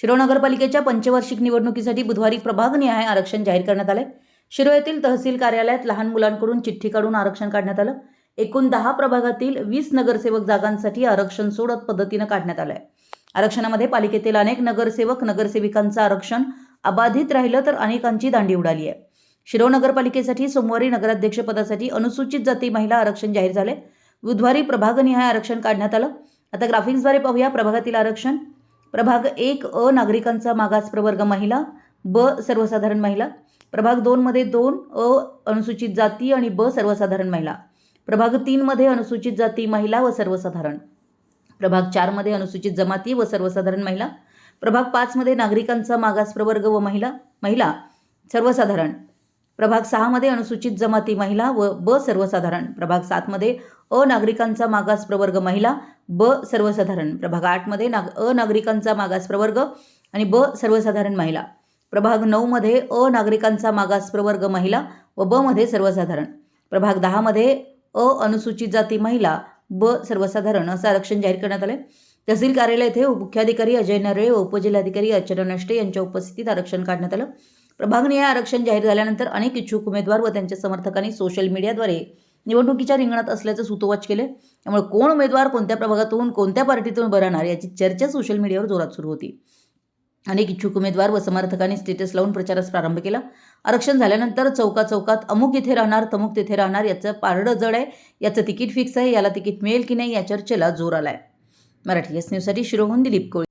शिरो नगरपालिकेच्या पंचवार्षिक निवडणुकीसाठी बुधवारी प्रभागनिहाय आरक्षण जाहीर करण्यात आले शिरो येथील तहसील कार्यालयात लहान मुलांकडून चिठ्ठी काढून आरक्षण काढण्यात आलं. एकूण दहा प्रभागातील वीस नगरसेवक जागांसाठी आरक्षण सोडत पद्धतीनं काढण्यात आलंय. आरक्षणामध्ये पालिकेतील अनेक नगरसेवक नगरसेविकांचं आरक्षण अबाधित राहिलं तर अनेकांची दांडी उडाली आहे. शिरो नगरपालिकेसाठी सोमवारी नगराध्यक्षपदासाठी अनुसूचित जाती महिला आरक्षण जाहीर झाले बुधवारी प्रभागनिहाय आरक्षण काढण्यात आलं. आता ग्राफिक्सद्वारे पाहूया प्रभागातील आरक्षण. प्रभाग एक अ नागरिकांचा मागास प्रवर्ग महिला ब सर्वसाधारण महिला प्रभाग दोनमध्ये दोन अ अनुसूचित जाती आणि ब सर्वसाधारण महिला प्रभाग तीनमध्ये अनुसूचित जाती महिला व सर्वसाधारण प्रभाग चारमध्ये अनुसूचित जमाती व सर्वसाधारण महिला प्रभाग पाचमध्ये नागरिकांचा मागास प्रवर्ग व महिला महिला सर्वसाधारण प्रभाग सहामध्ये अनुसूचित जमाती महिला व ब सर्वसाधारण. प्रभाग सातमध्ये अ नागरिकांचा मागास प्रवर्ग महिला ब सर्वसाधारण. प्रभाग आठमध्ये नाग अ नागरिकांचा मागास प्रवर्ग आणि ब सर्वसाधारण महिला. प्रभाग नऊमध्ये अ नागरिकांचा मागास प्रवर्ग महिला व ब मध्ये सर्वसाधारण. प्रभाग दहामध्ये अ अनुसूचित जाती महिला ब सर्वसाधारण असं आरक्षण जाहीर करण्यात आलं तहसील कार्यालय येथे मुख्याधिकारी अजय नरळे व उपजिल्हाधिकारी अर्चना नष्टे यांच्या उपस्थितीत आरक्षण काढण्यात आलं. प्रभागनिहाय आरक्षण जाहीर झाल्यानंतर अनेक इच्छुक उमेदवार व त्यांच्या समर्थकांनी सोशल मीडियाद्वारे निवडणुकीच्या रिंगणात असल्याचं सुतोवाच केले त्यामुळे कोण उमेदवार कोणत्या प्रभागातून कोणत्या पार्टीतून उभं राहणार याची चर्चा सोशल मीडियावर जोरात सुरू होती. अनेक इच्छुक उमेदवार व समर्थकांनी स्टेटस लावून प्रचारास प्रारंभ केला. आरक्षण झाल्यानंतर चौका चौकात अमुक इथे राहणार तमुक तिथे राहणार याचं पारडं जड आहे. याचं तिकीट फिक्स आहे याला तिकीट मिळेल की नाही या चर्चेला जोर आलाय. मराठी एस न्यूजसाठी शिरोहून दिलीप कोळी.